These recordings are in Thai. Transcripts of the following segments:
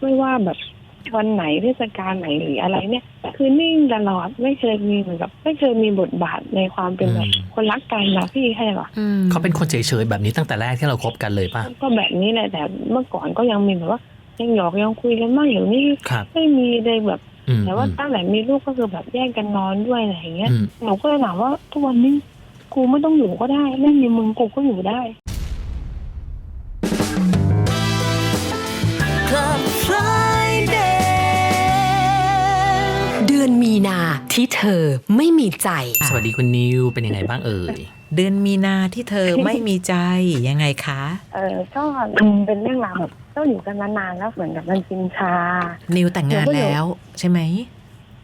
ไม่ว่าแบบวันไหนเทศกาลไหนหรืออะไรเนี่ย คือนิ่งตลอดไม่เคยมีเหมือนกับไม่เคยมีบทบาทในความเป็นแบบอืมคนรักกันนะพี่ใช่ปะอืมเขาเป็นคนเฉยๆแบบนี้ตั้งแต่แรกที่เราคบกันเลยป่ะก็แบบนี้แหละแต่เมื่อก่อนก็ยังมีแบบว่ายังหยอกยังคุยกันบ้างอย่างนี้ครับไม่มีเลยแบบอืมแต่ว่าอืมตั้งแต่มีลูกก็คือแบบแยกกันนอนด้วยอะไรอย่างเงี้ยอืมหนูก็เลยถามว่าทุกวันนี้กูไม่ต้องอยู่ก็ได้ไม่มีมึงกูก็อยู่ได้ นมีนาที่เธอไม่มีใจ สวัสดีคุณนิวเป็นยังไงบ้างเอ่ย เดือนมีนาที่เธอไม่มีใจยังไงคะ เออก็มันเป็นเรื่องราวแบบต้องอยู่กันมานานแล้วเหมือนกับมันชินชา นิวแต่งงานแล้วใช่ไหม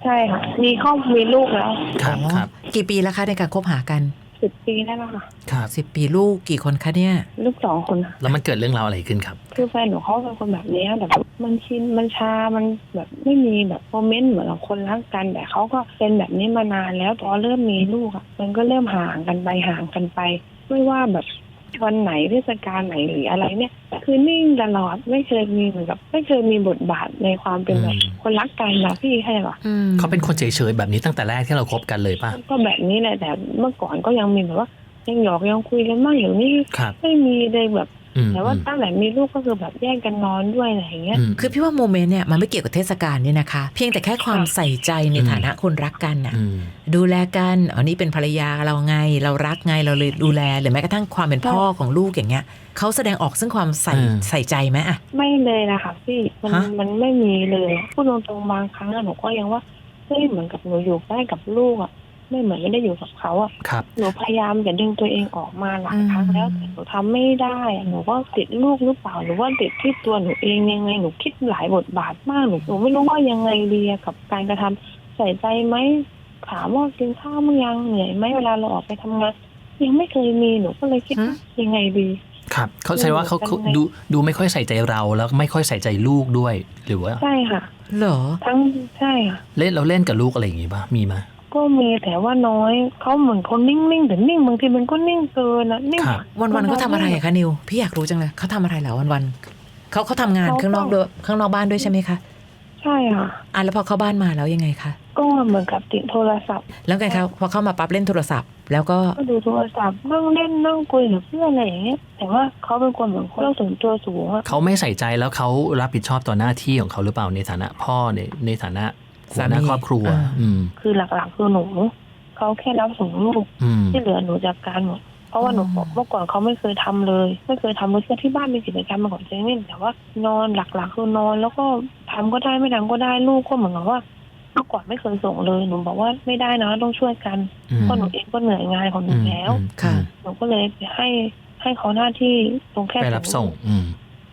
ใช่ค่ะ มีครอบมีลูกแล้ว ครับอ๋อครับ กี่ปีแล้วคะในการคบหากัน สิบปีได้แล้วค่ะ ครับสิบปีลูกกี่คนคะเนี่ย ลูกสองคนค่ะแล้วมันเกิดเรื่องราวอะไรขึ้นครับ คือแฟนหนูเขาเป็นคนแบบนี้แต่แบบมันชินมันชา มันแบบไม่มีแบบโมเมนต์เหมือนกับคนรักกัน แต่เขาก็เป็นแบบนี้มานานแล้วพอเริ่มมีลูกอะมันก็เริ่มห่างกันไปห่างกันไป ไม่ว่าแบบ วันไหนเทศกาลไหนหรืออะไรเนี่ย คือนิ่งตลอดไม่เคยมีเหมือนกับ ไม่เคยมีบทบาทในความเป็นแบบอืมคนรักกันนะพี่ใช่ปะอืมเขาเป็นคนเฉยๆแบบนี้ตั้งแต่แรกที่เราคบกันเลยป่ะก็แบบนี้แหละแต่เมื่อก่อนก็ยังมีแบบว่ายังหยอกยังคุยกันบ้างอย่างนี้ครับไม่มีเลยแบบอืม แต่ว่าอืมตั้งแต่มีลูกก็คือแบบแยกกันนอนด้วยอะไรอย่างเงี้ยอืมคือพี่ว่าโมเมนต์เนี่ยมันไม่เกี่ยวกับเทศกาลเนี่ยนะคะ เพียงแต่แค่ความใส่ใจในอืมฐานะคนรักกันน่ะอืมดูแลกันอ๋อนี่เป็นภรรยาเราไง เรารักไงเราเลยดูแลหรือแม้กระทั่งความเป็นพ่อของลูกอย่างเงี้ยเขาแสดงออกซึ่งความใส่อืมใส่ใจไหมอะไม่เลยนะคะพี่มันฮะมันไม่มีเลยพูดตรงๆบางครั้งอะหนูก็ยังว่าเฮ้ยเหมือนกับหนูอยู่ใกล้กับลูกอะ ไม่เหมือนไม่ได้อยู่กับเขาอะครับ หนูพยายามจะดึงตัวเองออกมาหลายครั้งแล้วแต่หนูทำไม่ได้อะหนูก็ติดลูกหรือเปล่าหรือว่าติดที่ตัวหนูเองยังไงหนูคิดหลายบทบาทมากหนูหนูไม่รู้ว่ายังไงดีอะกับการกระทำใส่ใจไหมถามว่ากินข้าวมั้งยังเหนื่อยไหมเวลาเราออกไปทำงานยังไม่เคยมีหนูก็เลยคิดว่ายังไงดี ครับเขาแสดงว่าเขาเขาดูดูไม่ค่อยใส่ใจเราแล้วไม่ค่อยใส่ใจลูกด้วยหรือว่าใช่ค่ะเหรอทั้งใช่ค่ะเล่นเราเล่นกับลูกอะไรอย่างงี้ป่ะมีไหม ก็มีแต่ว่าน้อยเขาเหมือนคนนิ่งๆแต่นิ่งบางทีมันก็นิ่งเกินอะนิ่งครับวันวันๆเขาทำอะไรอะคะนิว พี่อยากรู้จังเลยเขาทำอะไรเหรอวันวันๆเขาเขาทำงานข้างนอกด้วยข้างนอกบ้านด้วยใช่ไหมคะใช่ค่ะอะแล้วพอเข้าบ้านมาแล้วยังไงคะก็เหมือนกับติดโทรศัพท์ แล้วไงคะพอเข้ามาปั๊บเล่นโทรศัพท์ แล้วก็ก็ดูโทรศัพท์นั่งเล่นนั่งคุยกับเพื่อนอะไรอย่างเงี้ยแต่ว่าเขาเป็นคนเหมือนคนเราส่วนตัวสูงอะเขาไม่ใส่ใจแล้วเขารับผิดชอบต่อหน้าที่ของเขาหรือเปล่าในฐานะพ่อในในฐานะ หัวหน้าครอบครัว อืม คือหลักๆคือหนูเขาแค่รับส่งลูกอืม ที่เหลือหนูจัดการหมด เพราะว่าหนูบอกเมื่อก่อนเขาไม่เคยทำเลย ไม่เคยทำเลยแค่ที่บ้านมีกิจกรรมมาก่อนเจนี่แต่ว่านอนหลักๆคือนอน แล้วก็ทำก็ได้ไม่ทำก็ได้ลูกก็เหมือนกับว่าเมื่อก่อนไม่เคยส่งเลยหนูบอกว่าไม่ได้นะต้องช่วยกันอืม เพราะหนูเองก็เหนื่อยงานของหนูแล้ว อืมค่ะ หนูก็เลยให้ให้เขาหน้าที่ตรงแค่ไปรับส่ง อืม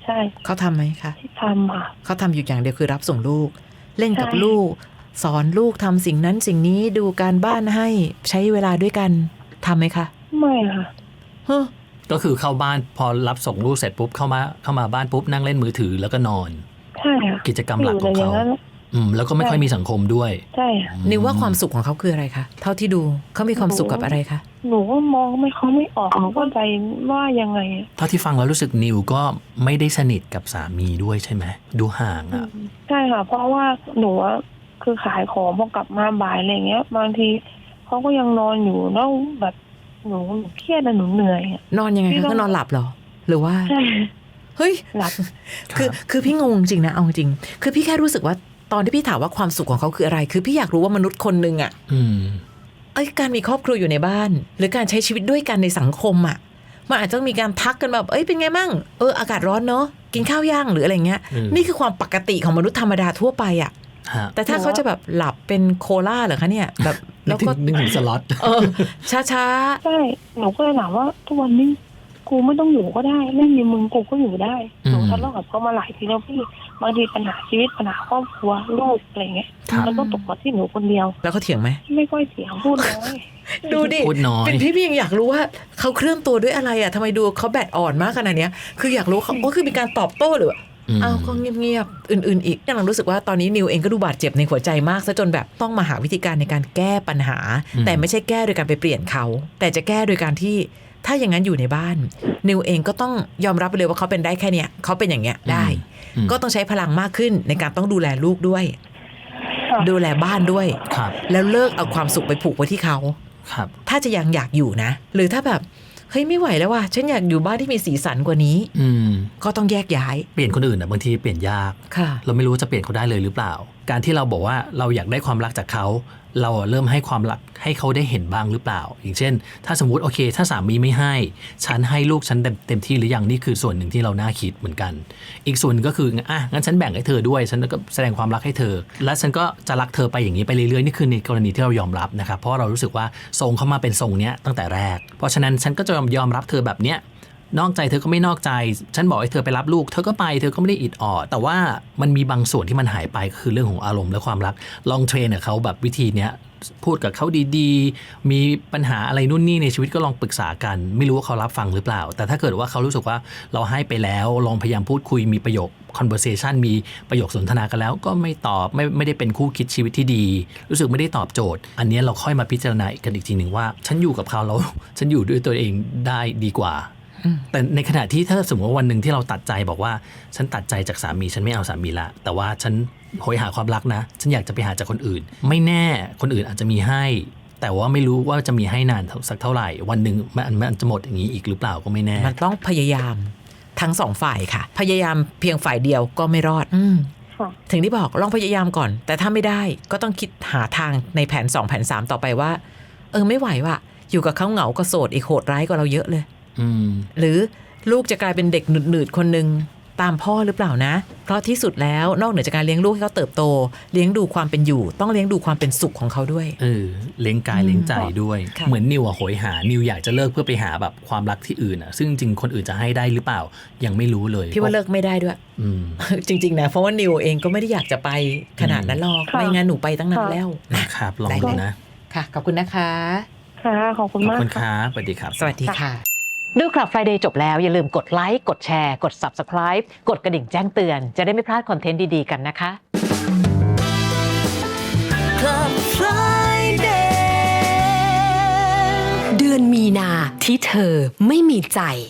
ใช่เขาทำไหมคะที่ทำค่ะ เขาทำอยู่อย่างเดียวคือรับส่งลูก เล่นกับใช่ลูก สอนลูกทำสิ่งนั้นสิ่งนี้ดูการบ้านให้ใช้เวลาด้วยกันทำไหมคะ ไม่ค่ะเฮ้อก็คือเข้าบ้านพอรับส่งลูกเสร็จปุ๊บเข้ามาเข้ามาบ้านปุ๊บนั่งเล่นมือถือแล้วก็นอน ใช่ค่ะกิจกรรมหลักของเขายู่แต่ย่นั้น อืมแล้วก็ไม่ค่อยมีสังคมด้วย ใช่ค่ะนิวว่าความสุขของเขาคืออะไรคะเท่าที่ดูเขามีความสุขกับอะไรคะหนูก็มองไม่เขาไม่ออกหนูก็ใจว่ายังไงอะเท่าที่ฟังแล้วรู้สึกนิวก็ไม่ได้สนิทกับสามีด้วยใช่ไหมดูห่างอะ ใช่ค่ะ เพราะว่าหนูอะคือขายของพอกลับมาบ่ายอะไรเงี้ยบางทีเขาก็ยังนอนอยู่แล้วแบบหนูหนูเครียดอะหนูเหนื่อยอะ นอนยังไงพี่คะต้อง ก็นอนหลับเหรอ หรือว่า ใช่ เฮ้ย หลับ คือ คือพี่งงจริงนะ เอาจริง คือพี่แค่รู้สึกว่า ตอนที่พี่ถามว่าความสุขของเขาคืออะไร คือพี่อยากรู้ว่ามนุษย์คนหนึ่งอะอืมเอ้ยการมีครอบครัวอยู่ในบ้าน หรือการใช้ชีวิตด้วยกันในสังคมอะมันอาจจะต้องมีการทักกันแบบ เอ้ยเป็นไงมั่ง เอออากาศร้อนเนอะกินข้าวย่างหรืออะไรเงี้ยอืมนี่คือความปกติของมนุษย์ธรรมดาทั่วไปอะฮะแต่ถ้าเขาจะแบบหลับเป็นโคล่าเหรอคะเนี่ยแบบนึแล้กวถึงก็นึกถึงสล็อตเออช้าช้าใช่หนูก็เลยถามว่าทุกวันนี้กูไม่ต้องอยู่ก็ได้ ไม่มีมึงกูก็อยู่ได้อืมหนูทะเลาะกับเขามาหลายทีแล้วพี่ บางทีปัญหาชีวิตปัญหาครอบครัวลูกอะไรเงี้ยครับ มันต้องตกมาที่หนูคนเดียวๆแล้วเขาเถียงไหม ไม่ค่อยเสียงพูดน้อย ดูดิ พูดน้อย เป็นพี่พี่ยังอยากรู้ว่าเขาเคลื่อนตัวด้วยอะไรอะทำไมดูเขาแบตอ่อนมากขนาดเนี้ย คืออยากรู้เขาก็คือมีการตอบโต้หรือว่าอืม อ้าวก็เงียบๆ อื่นๆ อีกกำลังรู้สึกว่าตอนนี้นิวเองก็ดูบาดเจ็บในหัวใจมากซะจนแบบต้องมาหาวิธีการในการแก้ปัญหา อืม แต่ไม่ใช่แก้โดยการไปเปลี่ยนเขา แต่จะแก้โดยการที่ ถ้าอย่างนั้นอยู่ในบ้าน นิวเองก็ต้องยอมรับไปเลยว่าเขาเป็นได้แค่เนี้ยเขาเป็นอย่างเงี้ยได้อืมก็ต้องใช้พลังมากขึ้นในการต้องดูแลลูกด้วยค่ะดูแลบ้านด้วยครับแล้วเลิกเอาความสุขไปผูกไว้ที่เขาครับ ถ้าจะยังอยากอยู่นะ หรือถ้าแบบเฮ้ยไม่ไหวแล้วว่ะฉันอยากอยู่บ้านที่มีสีสันกว่านี้ อืมก็ต้องแยกย้าย เปลี่ยนคนอื่นอะบางทีเปลี่ยนยากค่ะเราไม่รู้ว่าจะเปลี่ยนเขาได้เลยหรือเปล่า การที่เราบอกว่าเราอยากได้ความรักจากเขา เราเริ่มให้ความรักให้เขาได้เห็นบ้างหรือเปล่า อย่างเช่น ถ้าสมมติโอเค ถ้าสามีไม่ให้ ฉันให้ลูกฉันเต็มเต็มที่หรือยังนี่คือส่วนหนึ่งที่เราน่าคิดเหมือนกัน อีกส่วนก็คืออะงั้นฉันแบ่งให้เธอด้วย ฉันก็แสดงความรักให้เธอ และฉันก็จะรักเธอไปอย่างนี้ไปเรื่อยๆนี่คือในกรณีที่เรายอมรับนะครับเพราะเรารู้สึกว่าทรงเข้ามาเป็นทรงเนี้ยตั้งแต่แรก เพราะฉะนั้นฉันก็จะยอมรับเธอแบบเนี้ย นอกใจเธอก็ไม่นอกใจ ฉันบอกให้เธอไปรับลูก เธอก็ไปเธอก็ไม่ได้อิดออดแต่ว่ามันมีบางส่วนที่มันหายไปคือเรื่องของอารมณ์และความรัก ลองเทรนกับเขาแบบวิธีเนี้ยพูดกับเขาดีๆ มีปัญหาอะไรนู่นนี่ในชีวิตก็ลองปรึกษากัน ไม่รู้ว่าเขารับฟังหรือเปล่า แต่ถ้าเกิดว่าเขารู้สึกว่าเราให้ไปแล้ว ลองพยายามพูดคุยมีประโยค conversation มีประโยคสนทนากันแล้ว ก็ไม่ตอบไม่ไม่ได้เป็นคู่คิดชีวิตที่ดี รู้สึกไม่ได้ตอบโจทย์ อันนี้เราค่อยมาพิจารณากันอีกทีหนึ่งว่า ฉันอยู่กับเขาแล้วฉันอยู่ด้วยตัวเองได้ดีกว่า แต่ในขณะที่ถ้าสมมติว่าวันหนึ่งที่เราตัดใจบอกว่า ฉันตัดใจจากสามีฉันไม่เอาสามีละ แต่ว่าฉันโหยหาความรักนะ ฉันอยากจะไปหาจากคนอื่น ไม่แน่คนอื่นอาจจะมีให้ แต่ว่าไม่รู้ว่าจะมีให้นานสักเท่าไหร่ วันหนึ่งมันมันจะหมดอย่างนี้อีกหรือเปล่าก็ไม่แน่ มันต้องพยายามทั้งสองฝ่ายค่ะ พยายามเพียงฝ่ายเดียวก็ไม่รอดอืมค่ะถึงที่บอกลองพยายามก่อน แต่ถ้าไม่ได้ก็ต้องคิดหาทางในแผน2แผน3ต่อไปว่า เออไม่ไหวว่ะอยู่กับเขาเหงาก็โสดอีกโหดร้ายกว่าเราเยอะเลยอืม หรือลูกจะกลายเป็นเด็กหนืดๆคนหนึ่งตามพ่อหรือเปล่านะ เพราะที่สุดแล้วนอกเหนือจากการเลี้ยงลูกให้เขาเติบโต เลี้ยงดูความเป็นอยู่ ต้องเลี้ยงดูความเป็นสุขของเขาด้วย เออ เลี้ยงกายเลี้ยงใจด้วยค่ะเหมือนนิวอะโหยหา นิวอยากจะเลิกเพื่อไปหาแบบความรักที่อื่นอะซึ่งจริงๆคนอื่นจะให้ได้หรือเปล่า ยังไม่รู้เลย พี่ว่าเลิกไม่ได้ด้วย อืม จริง ๆ นะ เพราะว่านิวเองก็ไม่ได้อยากจะไปขนาดนั้นหรอกค่ะไม่งั้นหนูไปตั้งนานแล้ว นะนะครับ ลองได้ดูเลยนะ ค่ะ ขอบคุณนะคะ ค่ะ ขอบคุณขอบมากคุณคค่ะรับสวัสดีครับ สวัสดีค่ะ ดูคลับ Friday จบแล้ว อย่าลืมกดไลค์กดแชร์ กด Subscribe กดกระดิ่งแจ้งเตือน จะได้ไม่พลาดคอนเทนต์ดี ๆ กันนะคะ Club Friday เดือนมีนาที่เธอไม่มีใจ